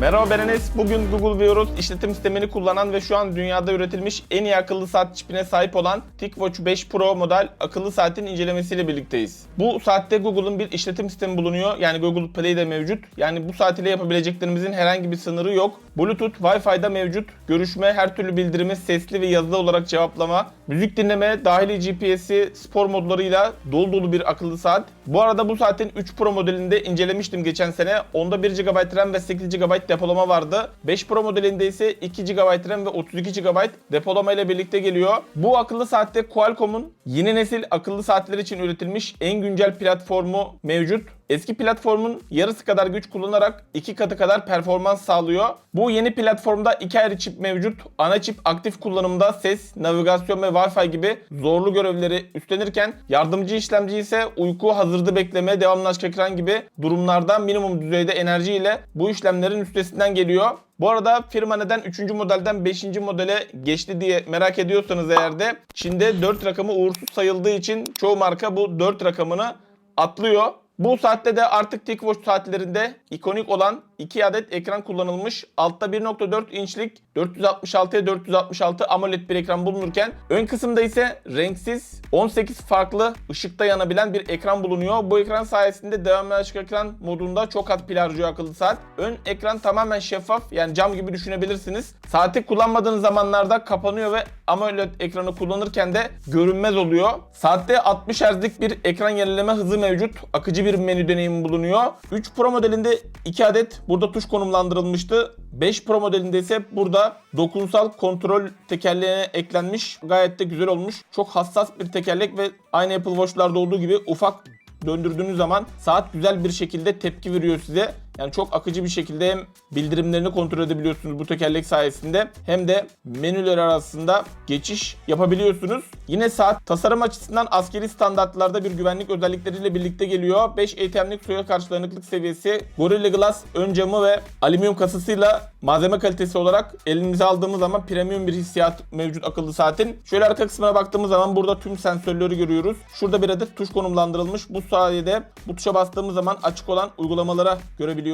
Merhaba ben Enes. Bugün Google Veros işletim sistemini kullanan ve şu an dünyada üretilmiş en iyi akıllı saat çipine sahip olan TicWatch 5 Pro model akıllı saatin incelemesiyle birlikteyiz. Bu saatte Google'ın bir işletim sistemi bulunuyor. Yani Google Play'de mevcut. Yani bu saat ile yapabileceklerimizin herhangi bir sınırı yok. Bluetooth, Wi-Fi'da mevcut. Görüşme, her türlü bildirimi sesli ve yazılı olarak cevaplama, müzik dinleme, dahili GPS'i, spor modlarıyla dolu dolu bir akıllı saat. Bu arada bu saatin 3 Pro modelinde incelemiştim geçen sene. Onda 1 GB RAM ve 8 GB depolama vardı. 5 Pro modelinde ise 2 GB RAM ve 32 GB depolama ile birlikte geliyor. Bu akıllı saatte Qualcomm'un yeni nesil akıllı saatler için üretilmiş en güncel platformu mevcut. Eski platformun yarısı kadar güç kullanarak iki katı kadar performans sağlıyor. Bu yeni platformda iki ayrı çip mevcut. Ana çip aktif kullanımda ses, navigasyon ve Wi-Fi gibi zorlu görevleri üstlenirken yardımcı işlemci ise uyku, hazırda bekleme, devamlı açık ekran gibi durumlarda minimum düzeyde enerji ile bu işlemlerin üstesinden geliyor. Bu arada firma neden 3. modelden 5. modele geçti diye merak ediyorsanız eğer de Çin'de 4 rakamı uğursuz sayıldığı için çoğu marka bu 4 rakamını atlıyor. Bu saatte de artık TicWatch saatlerinde ikonik olan 2 adet ekran kullanılmış. Altta 1.4 inçlik 466'ya 466 AMOLED bir ekran bulunurken ön kısımda ise renksiz 18 farklı ışıkta yanabilen bir ekran bulunuyor. Bu ekran sayesinde devamlı açık ekran modunda çok az pil harcıyor akıllı saat. Ön ekran tamamen şeffaf yani cam gibi düşünebilirsiniz. Saati kullanmadığınız zamanlarda kapanıyor ve AMOLED ekranı kullanırken de görünmez oluyor. Saatte 60 Hz'lik bir ekran yenileme hızı mevcut. Akıcı bir menü deneyimi bulunuyor. 3 Pro modelinde 2 adet burada tuş konumlandırılmıştı. 5 Pro modelinde ise burada dokunsal kontrol tekerleğine eklenmiş. Gayet de güzel olmuş. Çok hassas bir tekerlek ve aynı Apple Watch'larda olduğu gibi ufak döndürdüğünüz zaman saat güzel bir şekilde tepki veriyor size. Yani çok akıcı bir şekilde hem bildirimlerini kontrol edebiliyorsunuz bu tekerlek sayesinde hem de menüler arasında geçiş yapabiliyorsunuz. Yine saat tasarım açısından askeri standartlarda bir güvenlik özellikleriyle birlikte geliyor. 5 ATM'lik suya karşı dayanıklık seviyesi, Gorilla Glass ön camı ve alüminyum kasasıyla malzeme kalitesi olarak elimize aldığımız zaman premium bir hissiyat mevcut akıllı saatin. Şöyle arka kısmına baktığımız zaman burada tüm sensörleri görüyoruz. Şurada bir adet tuş konumlandırılmış. Bu sayede bu tuşa bastığımız zaman açık olan uygulamalara görebiliyoruz.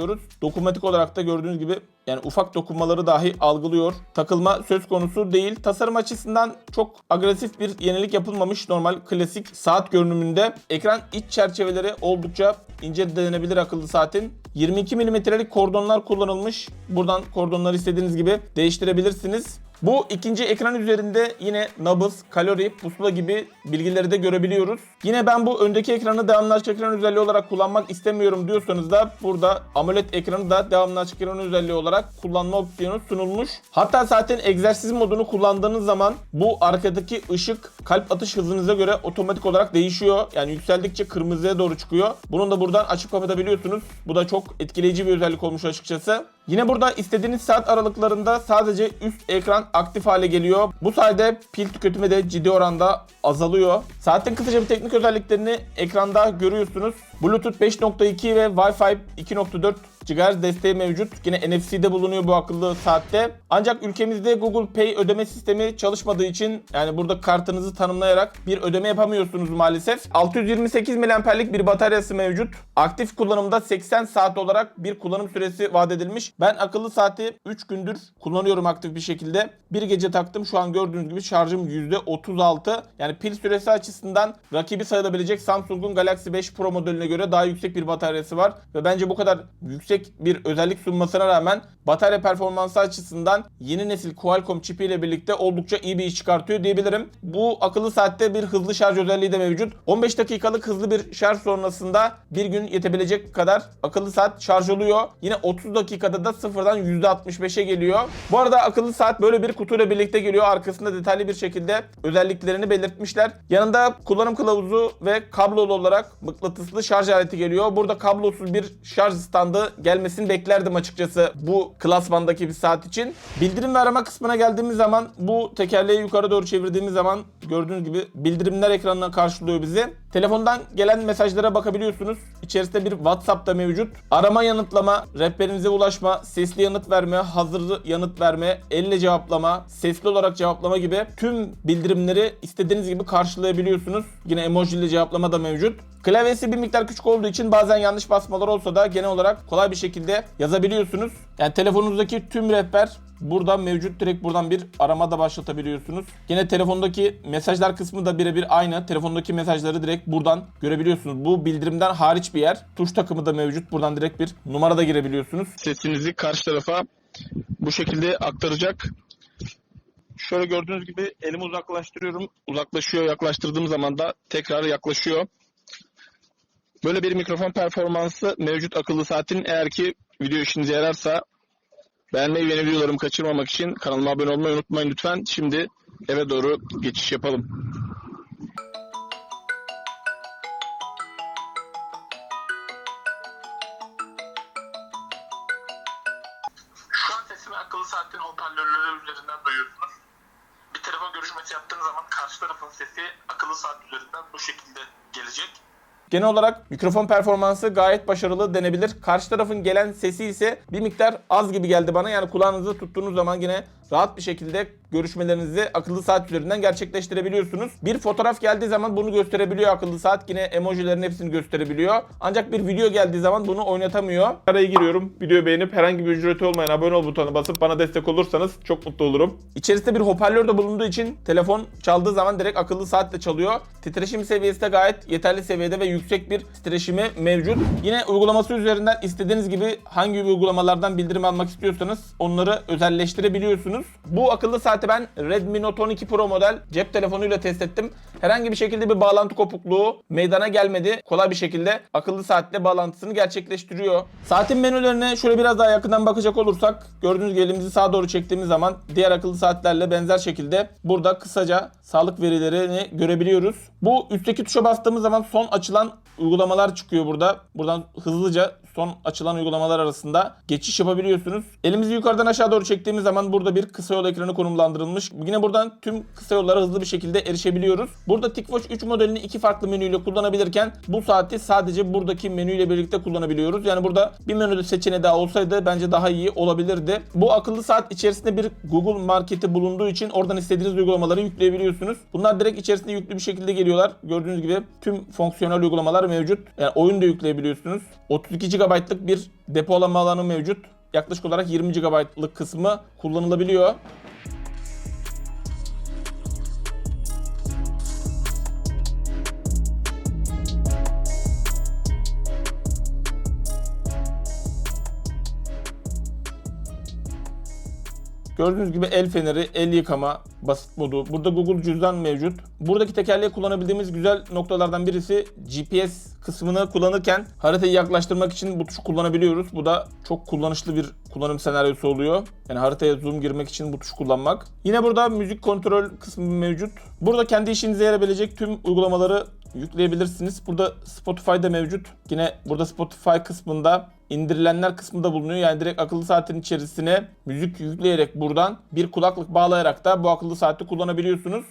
Dokunmatik olarak da gördüğünüz gibi yani ufak dokunmaları dahi algılıyor. Takılma söz konusu değil. Tasarım açısından çok agresif bir yenilik yapılmamış. Normal klasik saat görünümünde. Ekran iç çerçeveleri oldukça ince denenebilir akıllı saatin. 22 mm'lik kordonlar kullanılmış. Buradan kordonları istediğiniz gibi değiştirebilirsiniz. Bu ikinci ekran üzerinde yine nabız, kalori, pusula gibi bilgileri de görebiliyoruz. Yine ben bu öndeki ekranı devamlı açık ekran özelliği olarak kullanmak istemiyorum diyorsanız da burada AMOLED ekranı da devamlı açık ekran özelliği olarak kullanma opsiyonu sunulmuş. Hatta zaten egzersiz modunu kullandığınız zaman bu arkadaki ışık kalp atış hızınıza göre otomatik olarak değişiyor. Yani yükseldikçe kırmızıya doğru çıkıyor. Bunu da buradan açıp kapatabiliyorsunuz. Bu da çok etkileyici bir özellik olmuş açıkçası. Yine burada istediğiniz saat aralıklarında sadece üst ekran aktif hale geliyor. Bu sayede pil tüketimi de ciddi oranda azalıyor. Saatin kısaca bir teknik özelliklerini ekranda görüyorsunuz. Bluetooth 5.2 ve Wi-Fi 2.4 GHz desteği mevcut. Yine NFC'de bulunuyor bu akıllı saatte. Ancak ülkemizde Google Pay ödeme sistemi çalışmadığı için yani burada kartınızı tanımlayarak bir ödeme yapamıyorsunuz maalesef. 628 mAh'lik bir bataryası mevcut. Aktif kullanımda 80 saat olarak bir kullanım süresi vaat edilmiş. Ben akıllı saati 3 gündür kullanıyorum aktif bir şekilde. Bir gece taktım. Şu an gördüğünüz gibi şarjım %36. Yani pil süresi açısından rakibi sayılabilecek Samsung'un Galaxy 5 Pro modeline göre daha yüksek bir bataryası var. Ve bence bu kadar yüksek bir özellik sunmasına rağmen batarya performansı açısından yeni nesil Qualcomm çipiyle birlikte oldukça iyi bir iş çıkartıyor diyebilirim. Bu akıllı saatte bir hızlı şarj özelliği de mevcut. 15 dakikalık hızlı bir şarj sonrasında bir gün yetebilecek kadar akıllı saat şarj oluyor. Yine 30 dakikada da sıfırdan %65'e geliyor. Bu arada akıllı saat böyle bir kutuyla birlikte geliyor. Arkasında detaylı bir şekilde özelliklerini belirtmişler. Yanında kullanım kılavuzu ve kablolu olarak mıknatıslı şarj aleti geliyor. Burada kablosuz bir şarj standı gelmesini beklerdim açıkçası bu klasmandaki bir saat için. Bildirim ve arama kısmına geldiğimiz zaman bu tekerleği yukarı doğru çevirdiğimiz zaman gördüğünüz gibi bildirimler ekranına karşılıyor bizi. Telefondan gelen mesajlara bakabiliyorsunuz. İçerisinde bir WhatsApp da mevcut. Arama yanıtlama, rehberinize ulaşma, sesli yanıt verme, hazır yanıt verme, elle cevaplama, sesli olarak cevaplama gibi tüm bildirimleri istediğiniz gibi karşılayabiliyorsunuz. Yine emoji ile cevaplama da mevcut. Klavyesi bir miktar küçük olduğu için bazen yanlış basmalar olsa da genel olarak kolay bir şekilde yazabiliyorsunuz. Yani telefonunuzdaki tüm rehber burada mevcut. Direkt buradan bir arama da başlatabiliyorsunuz. Yine telefondaki mesajlar kısmı da birebir aynı. Telefondaki mesajları direkt buradan görebiliyorsunuz. Bu bildirimden hariç bir yer. Tuş takımı da mevcut. Buradan direkt bir numara da girebiliyorsunuz. Sesinizi karşı tarafa bu şekilde aktaracak. Şöyle gördüğünüz gibi elimi uzaklaştırıyorum. Uzaklaşıyor. Yaklaştırdığım zaman da tekrar yaklaşıyor. Böyle bir mikrofon performansı mevcut akıllı saatin eğer ki video işinize yararsa beğenmeyi ve videolarımı kaçırmamak için kanalıma abone olmayı unutmayın lütfen. Şimdi eve doğru geçiş yapalım. Genel olarak mikrofon performansı gayet başarılı denebilir. Karşı tarafın gelen sesi ise bir miktar az gibi geldi bana. Yani kulağınızı tuttuğunuz zaman yine rahat bir şekilde görüşmelerinizi akıllı saat üzerinden gerçekleştirebiliyorsunuz. Bir fotoğraf geldiği zaman bunu gösterebiliyor akıllı saat. Yine emojilerin hepsini gösterebiliyor. Ancak bir video geldiği zaman bunu oynatamıyor. Araya giriyorum. Videoyu beğenip herhangi bir ücreti olmayan abone ol butonuna basıp bana destek olursanız çok mutlu olurum. İçerisinde bir hoparlör de bulunduğu için telefon çaldığı zaman direkt akıllı saatle çalıyor. Titreşim seviyesi de gayet yeterli seviyede ve yüksek bir titreşimi mevcut. Yine uygulaması üzerinden istediğiniz gibi hangi uygulamalardan bildirim almak istiyorsanız onları özelleştirebiliyorsunuz. Bu akıllı saati ben Redmi Note 12 Pro model cep telefonuyla test ettim. Herhangi bir şekilde bir bağlantı kopukluğu meydana gelmedi. Kolay bir şekilde akıllı saatle bağlantısını gerçekleştiriyor. Saatin menülerine şöyle biraz daha yakından bakacak olursak gördüğünüz gibi elimizi sağa doğru çektiğimiz zaman diğer akıllı saatlerle benzer şekilde burada kısaca sağlık verilerini görebiliyoruz. Bu üstteki tuşa bastığımız zaman son açılan uygulamalar çıkıyor burada. Buradan hızlıca son açılan uygulamalar arasında geçiş yapabiliyorsunuz. Elimizi yukarıdan aşağı doğru çektiğimiz zaman burada bir kısa yol ekranı konumlandırılmış. Yine buradan tüm kısa yollara hızlı bir şekilde erişebiliyoruz. Burada TicWatch 3 modelini iki farklı menüyle kullanabilirken bu saati sadece buradaki menüyle birlikte kullanabiliyoruz. Yani burada bir menüde seçeneği daha olsaydı bence daha iyi olabilirdi. Bu akıllı saat içerisinde bir Google marketi bulunduğu için oradan istediğiniz uygulamaları yükleyebiliyorsunuz. Bunlar direkt içerisinde yüklü bir şekilde geliyorlar. Gördüğünüz gibi tüm fonksiyonel uygulamalar mevcut. Yani oyun da yükleyebiliyorsunuz. 32 GB'lık bir depolama alanı mevcut. Yaklaşık olarak 20 GB'lık kısmı kullanılabiliyor. Gördüğünüz gibi el feneri, el yıkama, basit modu. Burada Google cüzdan mevcut. Buradaki tekerleği kullanabildiğimiz güzel noktalardan birisi GPS kısmını kullanırken haritayı yaklaştırmak için bu tuşu kullanabiliyoruz. Bu da çok kullanışlı bir kullanım senaryosu oluyor. Yani haritaya zoom girmek için bu tuşu kullanmak. Yine burada müzik kontrol kısmı mevcut. Burada kendi işinize yarayabilecek tüm uygulamaları yükleyebilirsiniz. Burada Spotify da mevcut. Yine burada Spotify kısmında indirilenler kısmında bulunuyor. Yani direkt akıllı saatin içerisine müzik yükleyerek buradan bir kulaklık bağlayarak da bu akıllı saati kullanabiliyorsunuz.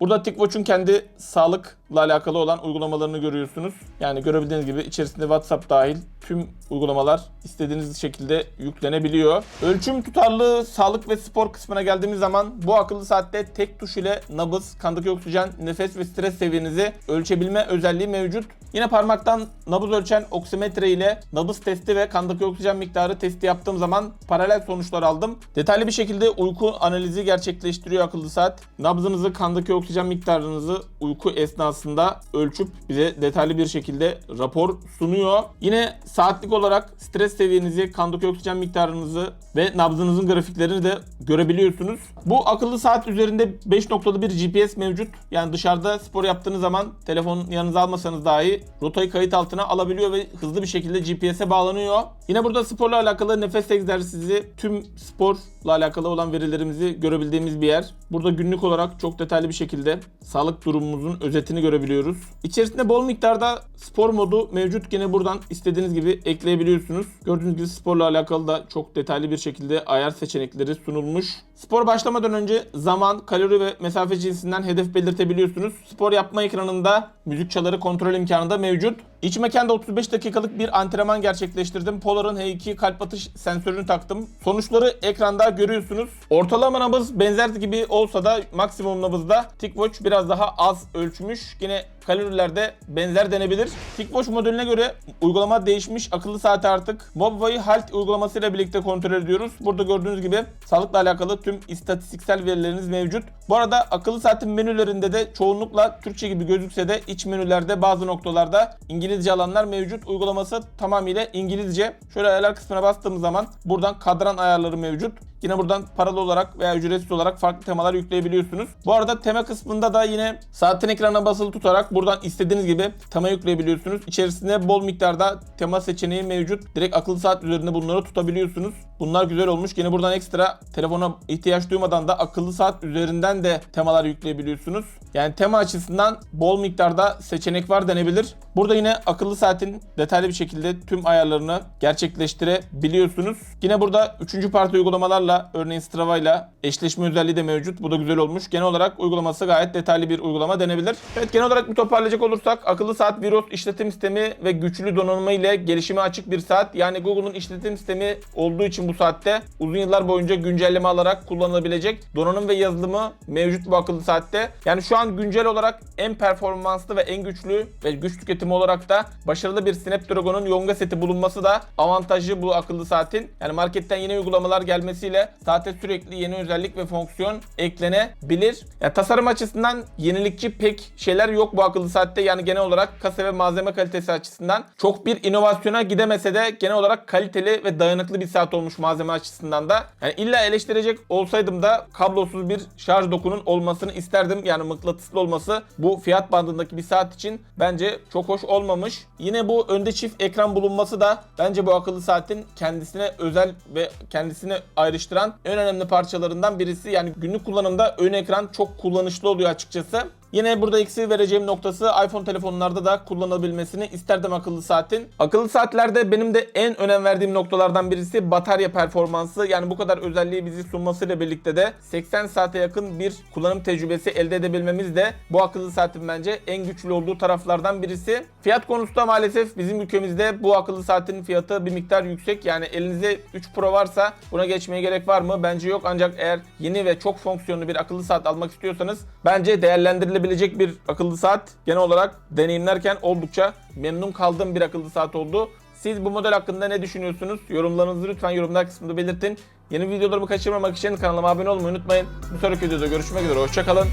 Burada TicWatch'un kendi sağlıkla alakalı olan uygulamalarını görüyorsunuz. Yani görebildiğiniz gibi içerisinde WhatsApp dahil tüm uygulamalar istediğiniz şekilde yüklenebiliyor. Ölçüm tutarlı sağlık ve spor kısmına geldiğimiz zaman bu akıllı saatte tek tuş ile nabız, kandaki oksijen, nefes ve stres seviyenizi ölçebilme özelliği mevcut. Yine parmaktan nabız ölçen oksimetre ile nabız testi ve kandaki oksijen miktarı testi yaptığım zaman paralel sonuçlar aldım. Detaylı bir şekilde uyku analizi gerçekleştiriyor akıllı saat. Nabzınızı, kandaki oksijen miktarınızı uyku esnasında ölçüp bize detaylı bir şekilde rapor sunuyor. Yine saatlik olarak stres seviyenizi, kandaki oksijen miktarınızı ve nabzınızın grafiklerini de görebiliyorsunuz. Bu akıllı saat üzerinde 5 noktalı bir GPS mevcut. Yani dışarıda spor yaptığınız zaman telefon yanınıza almasanız dahi rotayı kayıt altına alabiliyor ve hızlı bir şekilde GPS'e bağlanıyor. Yine burada sporla alakalı nefes egzersizi, tüm sporla alakalı olan verilerimizi görebildiğimiz bir yer. Burada günlük olarak çok detaylı bir şekilde sağlık durumumuzun özetini görebiliyoruz. İçerisinde bol miktarda spor modu mevcut. Yine buradan istediğiniz gibi ekleyebiliyorsunuz. Gördüğünüz gibi sporla alakalı da çok detaylı bir şekilde ayar seçenekleri sunulmuş. Spor başlamadan önce zaman, kalori ve mesafe cinsinden hedef belirtebiliyorsunuz. Spor yapma ekranında müzik çaları kontrol imkanı da mevcut. İç mekanda 35 dakikalık bir antrenman gerçekleştirdim. Polar'ın H2 kalp atış sensörünü taktım. Sonuçları ekranda görüyorsunuz. Ortalama nabız benzer gibi olsa da maksimum nabızda TicWatch biraz daha az ölçmüş. Yine kalorilerde benzer denebilir. TicWatch modeline göre uygulama değişmiş. Akıllı saati artık Mobvay Health uygulamasıyla birlikte kontrol ediyoruz. Burada gördüğünüz gibi sağlıkla alakalı tüm istatistiksel verileriniz mevcut. Bu arada akıllı saatin menülerinde de çoğunlukla Türkçe gibi gözükse de iç menülerde bazı noktalarda İngilizce alanlar mevcut. Uygulaması tamamıyla İngilizce. Şöyle ayarlar kısmına bastığımız zaman buradan kadran ayarları mevcut. Yine buradan paralı olarak veya ücretsiz olarak farklı temalar yükleyebiliyorsunuz. Bu arada tema kısmında da yine saatin ekranına basılı tutarak buradan istediğiniz gibi tema yükleyebiliyorsunuz. İçerisinde bol miktarda tema seçeneği mevcut. Direkt akıllı saat üzerinde bunları tutabiliyorsunuz. Bunlar güzel olmuş. Yine buradan ekstra telefona ihtiyaç duymadan da akıllı saat üzerinden de temalar yükleyebiliyorsunuz. Yani tema açısından bol miktarda seçenek var denebilir. Burada yine akıllı saatin detaylı bir şekilde tüm ayarlarını gerçekleştirebiliyorsunuz. Yine burada 3. parti uygulamalarla örneğin Strava ile eşleşme özelliği de mevcut. Bu da güzel olmuş. Genel olarak uygulaması gayet detaylı bir uygulama denebilir. Evet genel olarak bir toparlayacak olursak akıllı saat Virus işletim sistemi ve güçlü donanımı ile gelişime açık bir saat. Yani Google'un işletim sistemi olduğu için bu saatte uzun yıllar boyunca güncelleme alarak kullanılabilecek donanım ve yazılımı mevcut bu akıllı saatte. Yani şu an güncel olarak en performanslı ve en güçlü ve güç tüketimi olarak da başarılı bir Snapdragon'un Yonga seti bulunması da avantajı bu akıllı saatin. Yani marketten yeni uygulamalar gelmesiyle saate sürekli yeni özellik ve fonksiyon eklenebilir. Yani tasarım açısından yenilikçi pek şeyler yok bu akıllı saatte. Yani genel olarak kasa ve malzeme kalitesi açısından çok bir inovasyona gidemese de genel olarak kaliteli ve dayanıklı bir saat olmuş malzeme açısından da. Yani illa eleştirecek olsaydım da kablosuz bir şarj dokunun olmasını isterdim. Yani mıknatıslı olması bu fiyat bandındaki bir saat için bence çok hoş olmamış. Yine bu önde çift ekran bulunması da bence bu akıllı saatin kendisine özel ve kendisini ayrıştıran en önemli parçalarından birisi. Yani günlük kullanımda ön ekran çok kullanışlı oluyor açıkçası. Yine burada eksi vereceğim noktası iPhone telefonlarda da kullanılabilmesini isterdim akıllı saatin. Akıllı saatlerde benim de en önem verdiğim noktalardan birisi batarya performansı. Yani bu kadar özelliği bizi sunmasıyla birlikte de 80 saate yakın bir kullanım tecrübesi elde edebilmemiz de bu akıllı saatin bence en güçlü olduğu taraflardan birisi. Fiyat konusunda maalesef bizim ülkemizde bu akıllı saatin fiyatı bir miktar yüksek. Yani elinizde 3 Pro varsa buna geçmeye gerek var mı? Bence yok ancak eğer yeni ve çok fonksiyonlu bir akıllı saat almak istiyorsanız bence değerlendirilebilir edilebilecek bir akıllı saat genel olarak deneyimlerken oldukça memnun kaldığım bir akıllı saat oldu. Siz bu model hakkında ne düşünüyorsunuz? Yorumlarınızı lütfen yorumlar kısmında belirtin. Yeni videolarımı kaçırmamak için kanalıma abone olmayı unutmayın. Bir sonraki videoda görüşmek üzere. Hoşçakalın.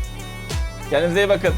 Kendinize iyi bakın.